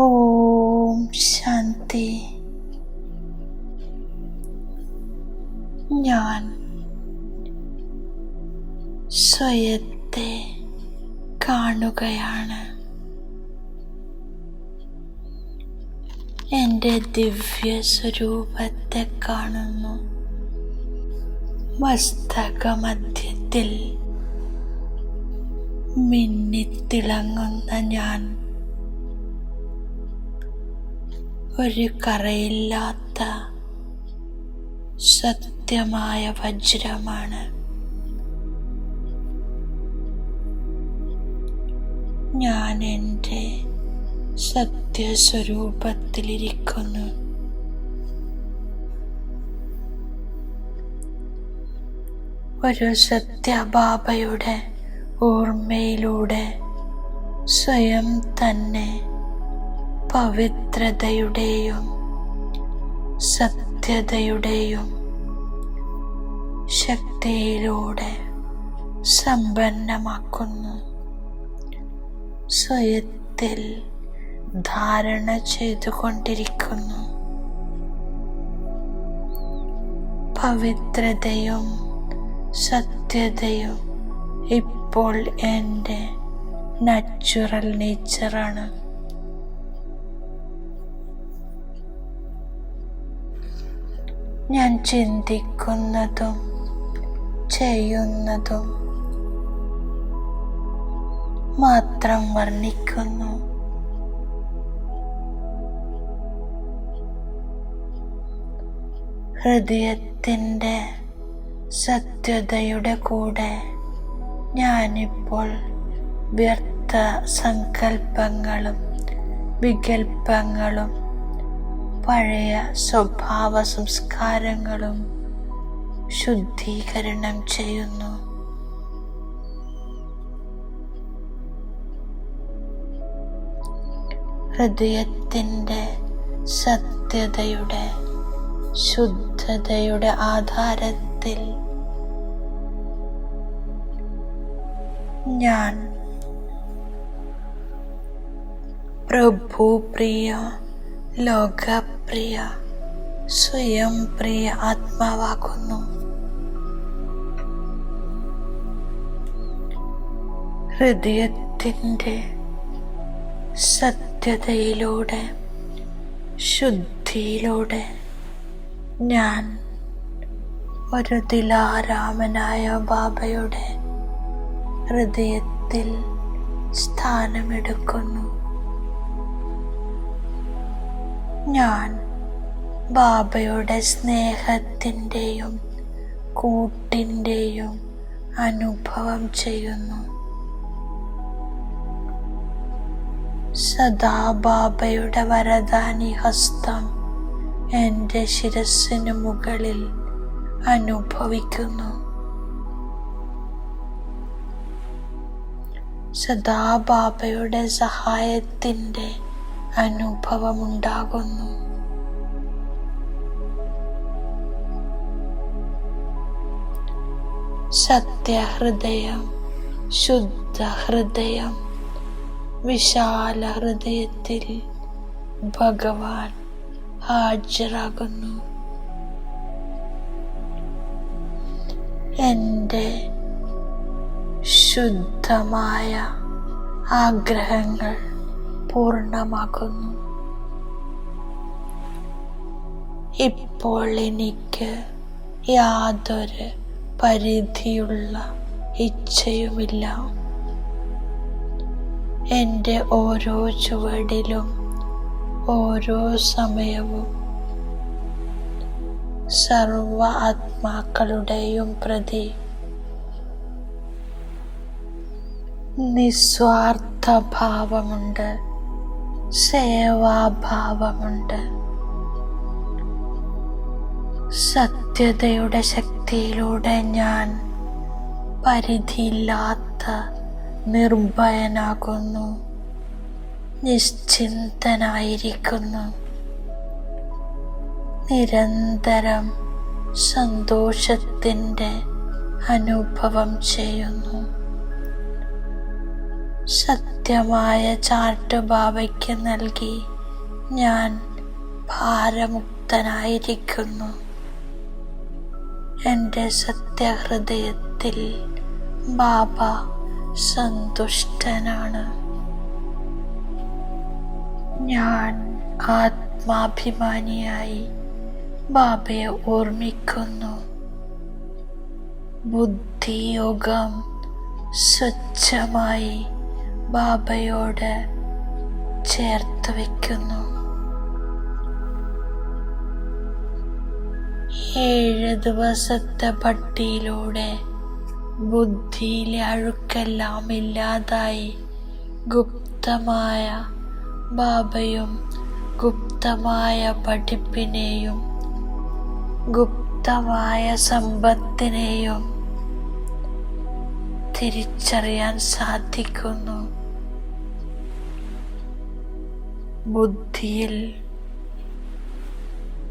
ഓം ശാന്തി. ഞാൻ സ്വയത്തെ കാണുകയാണ്. എന്റെ ദിവ്യ സ്വരൂപത്തെ കാണുന്നു. മസ്തകമധ്യത്തിൽ മിന്നിത്തിളങ്ങുന്ന ഞാൻ ഒരു കറയില്ലാത്ത സത്യമായ വജ്രമാണ്. ഞാൻ എന്റെ സത്യസ്വരൂപത്തിലിരിക്കുന്നു. ഒരു സത്യബാബയുടെ ഓർമ്മയിലൂടെ സ്വയം തന്നെ പവിത്രതയുടെയും സത്യതയുടെയും ശക്തിയിലൂടെ സമ്പന്നമാക്കുന്നു. സ്വയത്തിൽ ധാരണ ചെയ്തുകൊണ്ടിരിക്കുന്നു. പവിത്രതയും സത്യതയും ഇപ്പോൾ എന്റെ നാച്ചുറൽ നേച്ചറാണ് ഞാൻ ചിന്തിക്കുന്നതും ചെയ്യുന്നതും മാത്രം വർണിക്കുന്നു. ഹൃദയത്തിന്റെ സത്യതയുടെ കൂടെ ഞാനിപ്പോൾ വ്യർത്ഥ സങ്കല്പങ്ങളും വികൽപ്പങ്ങളും പഴയ സ്വഭാവ സംസ്കാരങ്ങളും ശുദ്ധീകരണം ചെയ്യുന്നു. ഹൃദയത്തിന്റെ സത്യതയുടെ ശുദ്ധതയുടെ ആധാരത്തിൽ ഞാൻ പ്രഭുപ്രിയ ലോകപ്രിയ സ്വയം പ്രിയ ആത്മാവാകുന്നു. ഹൃദയത്തിന്റെ സത്യതയിലൂടെ ശുദ്ധിയിലൂടെ ഞാൻ ഒരു ദിലാരാമനായ ബാബയുടെ ഹൃദയത്തിൽ സ്ഥാനമെടുക്കുന്നു. ഞാൻ ബാബയുടെ സ്നേഹത്തിന്റെയും കൂട്ടിന്റെയും അനുഭവം ചെയ്യുന്നു. സദാ ബാബയുടെ വരദാനി ഹസ്തം എന്റെ ശിരസ്സിനു മുകളിൽ അനുഭവിക്കുന്നു. സദാ ബാബയുടെ സഹായത്തിന്റെ അനുഭവമുണ്ടാകുന്നു. സത്യഹൃദയം ശുദ്ധ ഹൃദയം വിശാല ഹൃദയത്തിൽ ഭഗവാൻ ഹാജരാകുന്നു. എന്റെ ശുദ്ധമായ ആഗ്രഹങ്ങൾ പൂർണമാക്കുന്നു ഇപ്പോൾ എനിക്ക് യാതൊരു പരിധിയുള്ള ഇച്ഛയുമില്ല. എന്റെ ഓരോ ചുവടിലും ഓരോ സമയവും സർവ ആത്മാക്കളുടെയും പ്രതി നിസ്വാർത്ഥ ഭാവമുണ്ട്. സേവാഭാവമുണ്ട്. സത്യതയുടെ ശക്തിയിലൂടെ ഞാൻ പരിധിയില്ലാത്ത നിർഭയനാകുന്നു. നിശ്ചിന്തനായിരിക്കുന്നു. നിരന്തരം സന്തോഷത്തിന്റെ അനുഭവം ചെയ്യുന്നു. സത്യ കൃത്യമായ ചാർട്ട് ബാബയ്ക്ക് നൽകി ഞാൻ ഭാരമുക്തനായിരിക്കുന്നു. എന്റെ സത്യഹൃദയത്തിൽ ബാബ സന്തുഷ്ടനാണ്. ഞാൻ ആത്മാഭിമാനിയായി ബാബയെ ഓർമ്മിക്കുന്നു. ബുദ്ധിയോഗം സ്വച്ഛമായി ബാബയോട് ചേർത്ത് വയ്ക്കുന്നു ഏഴ് ദിവസത്തെ പട്ടിയിലൂടെ ബുദ്ധിയിലെ അഴുക്കെല്ലാം ഇല്ലാതായി ഗുപ്തമായ ബാബയും ഗുപ്തമായ പഠിപ്പിനെയും ഗുപ്തമായ സമ്പത്തിനെയും തിരിച്ചറിയാൻ സാധിക്കുന്നു. ബുദ്ധിയിൽ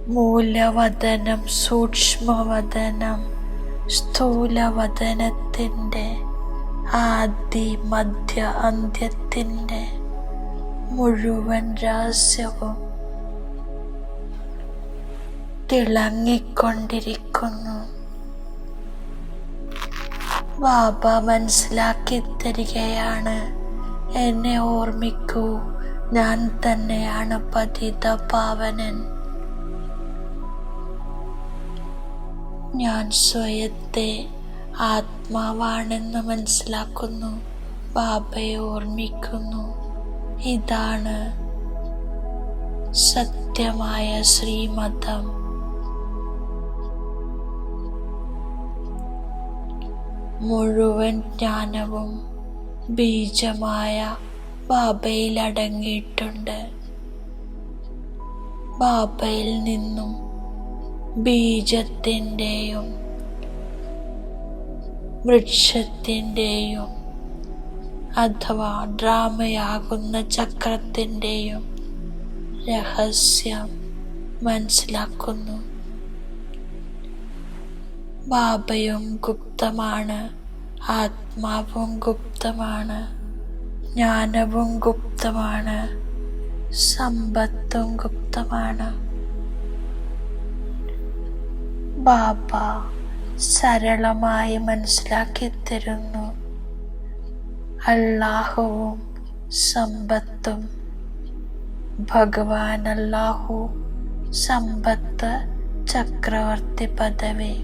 മൂലവതനം സൂക്ഷ്മവതനം സ്ഥൂലവതനത്തിന്റെ ആദി മധ്യ അന്ത്യത്തിന്റെ മുഴുവൻ രഹസ്യവും തിളങ്ങിക്കൊണ്ടിരിക്കുന്നു. ബാബ മനസ്സിലാക്കി തരികയാണ്. എന്നെ ഓർമ്മിക്കൂ. ഞാൻ തന്നെയാണ് പതിത പാവനൻ. ഞാൻ സ്വയത്തെ ആത്മാവാണെന്ന് മനസ്സിലാക്കുന്നു. ബാബയെ ഓർമ്മിക്കുന്നു. ഇതാണ് സത്യമായ ശ്രീമതം. മുഴുവൻ ജ്ഞാനവും ബീജമായ ബാബയിൽ അടങ്ങിയിട്ടുണ്ട് ബാബയിൽ നിന്നും ബീജത്തിന്റെയും വൃക്ഷത്തിന്റെയും അഥവാ ഡ്രാമയാകുന്ന ചക്രത്തിന്റെയും രഹസ്യം മനസ്സിലാക്കുന്നു. ബാബയും ഗുപ്തമാണ് ആത്മാവും ഗുപ്തമാണ്. ജ്ഞാനവും ഗുപ്തമാണ് സമ്പത്തും ഗുപ്തമാണ്. ബാബ സരളമായി മനസ്സിലാക്കി തരുന്നു. അല്ലാഹുവും സമ്പത്തും ഭഗവാൻ അല്ലാഹു സമ്പത്ത് ചക്രവർത്തി പദവി.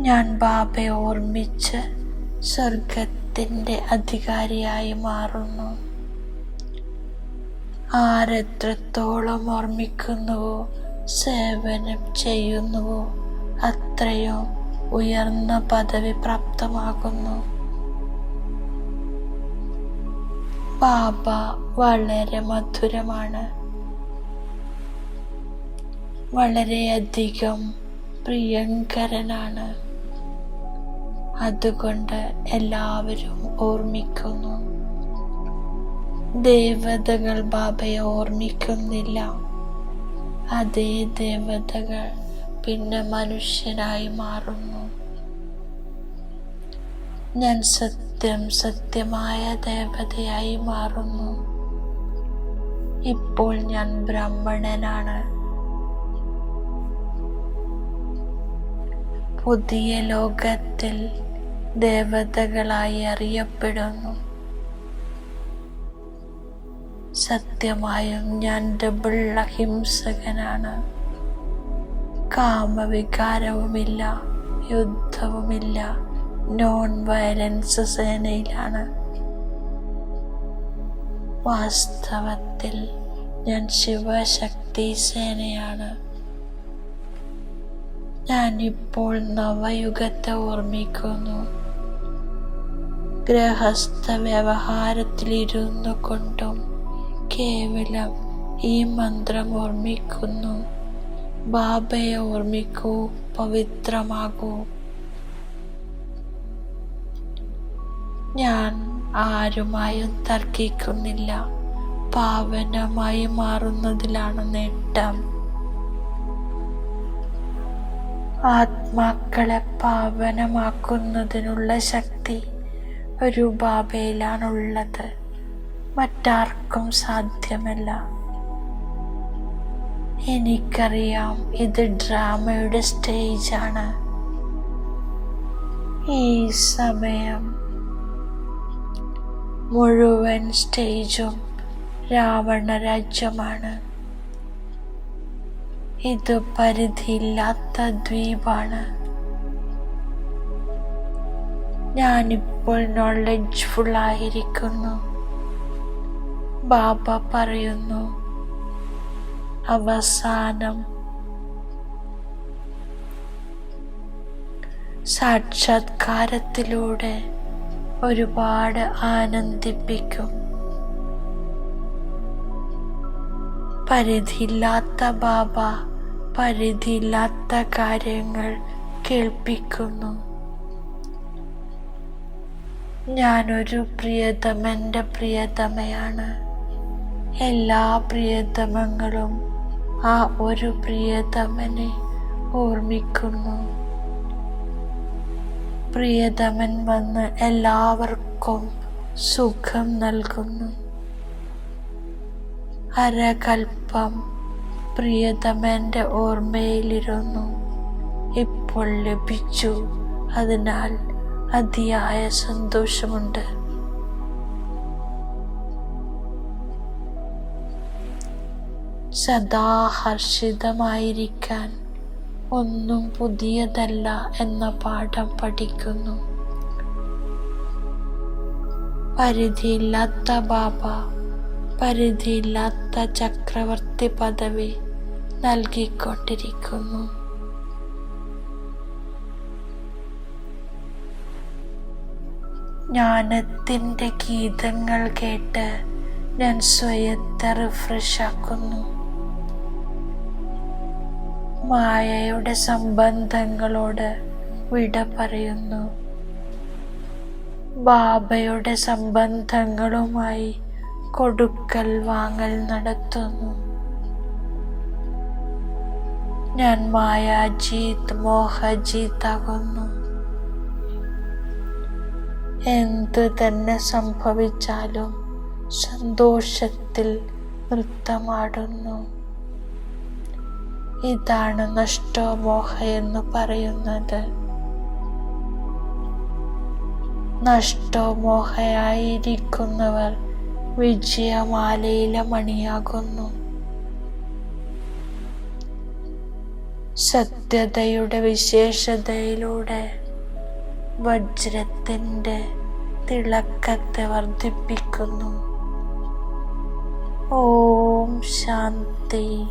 ഞാൻ ബാബയെ ഓർമ്മിച്ച് സ്വർഗത്തിന്റെ അധികാരിയായി മാറുന്നു. ആരെത്രത്തോളം ഓർമ്മിക്കുന്നുവോ സേവനം ചെയ്യുന്നുവോ അത്രയും ഉയർന്ന പദവി പ്രാപ്തമാകുന്നു. ബാബ വളരെ മധുരമാണ്. വളരെയധികം പ്രിയങ്കരനാണ്. അതുകൊണ്ട് എല്ലാവരും ഓർമ്മിക്കുന്നു. ദേവതകൾ ബാബയെ ഓർമ്മിക്കുന്നില്ല. അതേ ദേവതകൾ പിന്നെ മനുഷ്യരായി മാറുന്നു. ഞാൻ സത്യം സത്യമായ ദേവതയായി മാറുന്നു. ഇപ്പോൾ ഞാൻ ബ്രാഹ്മണനാണ്. പുതിയ ലോകത്തിൽ ദേവതകളായി അറിയപ്പെടുന്നു. സത്യമായും ഞാൻ ഡബിൾ അഹിംസകനാണ്. കാമവികാരവുമില്ല യുദ്ധവുമില്ല നോൺ വയലൻസ് സേനയിലാണ്. വാസ്തവത്തിൽ ഞാൻ ശിവശക്തി സേനയാണ്. ഞാനിപ്പോൾ നവയുഗത്തെ ഓർമ്മിക്കുന്നു. ഗൃഹസ്ഥ വ്യവഹാരത്തിലിരുന്നു കൊണ്ടും കേവലം ഈ മന്ത്രം ഓർമ്മിക്കുന്നു. ബാബയെ ഓർമ്മിക്കൂ പവിത്രമാകൂ. ഞാൻ ആരുമായും തർക്കിക്കുന്നില്ല. പാവനമായി മാറുന്നതിലാണ് നേട്ടം. ആത്മാക്കളെ പാവനമാക്കുന്നതിനുള്ള ശക്തി. ഒരു ബാബയിലാണുള്ളത് മറ്റാർക്കും സാധ്യമല്ല. എനിക്കറിയാം ഇത് ഡ്രാമയുടെ സ്റ്റേജാണ്. ഈ സമയം മുഴുവൻ സ്റ്റേജും രാവണ രാജ്യമാണ് ഇത് പരിധിയില്ലാത്ത ദ്വീപാണ്. ഞാനിപ്പോൾ ആയിരിക്കുന്നു. ബാബ പറയുന്നു അവസാനം സാക്ഷാത്കാരത്തിലൂടെ ഒരുപാട് ആനന്ദിപ്പിക്കും. പരിധിയില്ലാത്ത ബാബ പരിധിയില്ലാത്ത കാര്യങ്ങൾ കേൾപ്പിക്കുന്നു. ഞാനൊരു പ്രിയതമന്റെ പ്രിയതമയാണ്. എല്ലാ പ്രിയതമങ്ങളും ആ ഒരു പ്രിയതമനെ ഓർമ്മിക്കുന്നു. പ്രിയതമൻ വന്ന് എല്ലാവർക്കും സുഖം നൽകുന്നു. അരകൽപ്പം പ്രിയതമന്റെ ഓർമ്മയിലിരുന്നു. ഇപ്പോൾ ലഭിച്ചു. അതിനാൽ അതിയായ സന്തോഷമുണ്ട്. സദാ ഹർഷിതമായിരിക്കാൻ ഒന്നും പുതിയതല്ല എന്ന പാഠം പഠിക്കുന്നു. പരിധിയില്ലാത്ത ബാബ പരിധിയില്ലാത്ത ചക്രവർത്തി പദവി നൽകിക്കൊണ്ടിരിക്കുന്നു. ജ്ഞാനത്തിന്റെ ഗീതങ്ങൾ കേട്ട് ഞാൻ സ്വയത്തെ റിഫ്രഷ് ആക്കുന്നു. മായയുടെ സംബന്ധങ്ങളോട് വിട പറയുന്നു. ബാബയുടെ സംബന്ധങ്ങളുമായി കൊടുക്കൽ വാങ്ങൽ നടത്തുന്നു. ഞാൻ മായാജീത് മോഹജീത് ആകുന്നു. എന്തു തന്നെ സംഭവിച്ചാലും സന്തോഷത്തിൽ നൃത്തമാടുന്നു. ഇതാണ് നഷ്ടമോഹ എന്ന് പറയുന്നത്. നഷ്ടോമോഹയായിരിക്കുന്നവർ വിജയമാലയിലെ മണിയാകുന്നു. സത്യതയുടെ വിശേഷതയിലൂടെ വജ്രത്തിന്റെ തിളക്കത്തെ വർദ്ധിപ്പിക്കുന്നു. ഓം ശാന്തി.